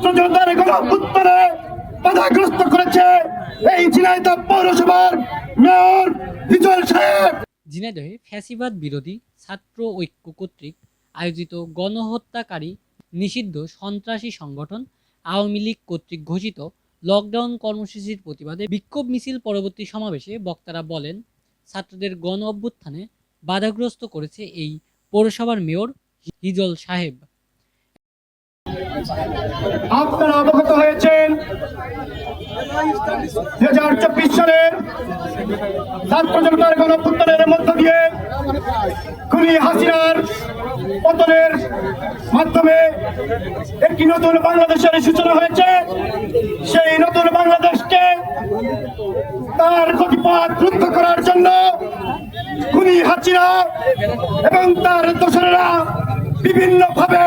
ছাত্র জনতার গণপুত্তরে বাধাগ্রস্ত করেছে এই ঝিনাইদহ পৌরসভার মেয়র বিজয় সাহেব। ঝিনাইদহে ফ্যাসিবাদ বিরোধী ছাত্র ঐক্য কর্তৃক আয়োজিত গণহত্যাকারী নিষিদ্ধ সন্ত্রাসী সংগঠন আওয়ামী লীগ কর্তৃক ঘোষিত লকডাউন কর্মসূচির প্রতিবাদে বিক্ষোভ মিছিল পরবর্তী সমাবেশে বক্তারা বলেন, ছাত্রদের গণ অভ্যুত্থানে বাধাগ্রস্ত করেছে এই পৌরসভার মেয়র হিজল সাহেব। আপনারা অবগত হয়েছেন দু হাজার চব্বিশ সালের ছাত্র জনতার গণপুত্তরের মধ্য দিয়ে খুনি হাসিনার পতনের মাধ্যমে একটি নতুন বাংলাদেশের সূচনা হয়েছে। সেই নতুন বাংলাদেশকে তার গতিপথ রুদ্ধ করার জন্য খুনি হাসিনা এবং তার দোসরেরা বিভিন্ন ভাবে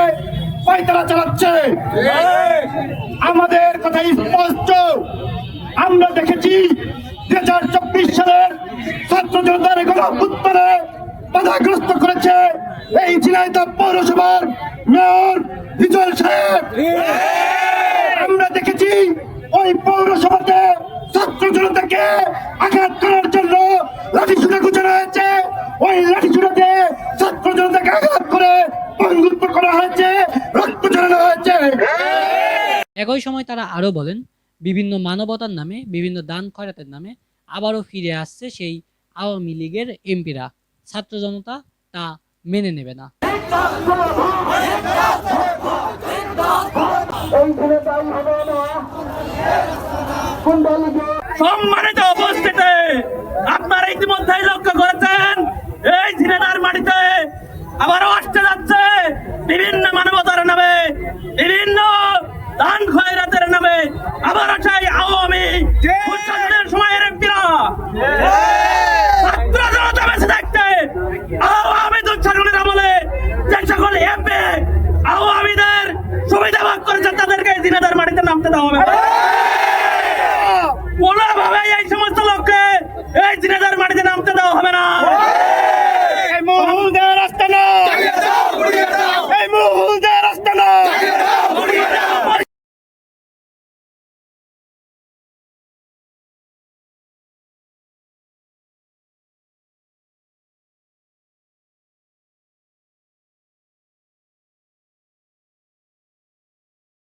পায়তারা চালাচ্ছে? আমাদের কথা স্পষ্ট। আমরা দেখেছি দু হাজার চব্বিশ সালের ছাত্র জনতার গণপুত্তরে বাধাগ্রস্ত করেছে এই ঝিনাইদহ পৌরসভার মেয়র বিজয় সাহেব। আমরা দেখেছি ওই পৌরসভাতে ছাত্র জনতাকে আঘাত করার জন্য লাঠি ছুড়ে গুছানো হয়েছে। ওই লাঠি ছুড়াতে ছাত্র জনতাকে আঘাত করে বন্ধুত্ব করা হয়েছে। একই সময় তারা আরও বলেন বিভিন্ন মানবতার নামে বিভিন্ন দান খয়রাতের নামে আবারও ফিরে আসছে সেই আওয়ামী লীগের এমপিরা। ছাত্র জনতা তা মেনে নেবে না। সম্মানিত উপস্থিতি আপনারা ইতিমধ্যেই লক্ষ্য করেছেন। আবেদন ছাগলের আমলে। যে সকল এমপি আওয়ামীদের সুবিধা ভাগ করেছে তাদেরকে দিনাদার মাটিতে নামতে দেওয়া হবে। হ্যাঁ। কোনোভাবে এই সমস্ত লোককে এই দিনাদার মাটিতে নামতে দেওয়া হবে না।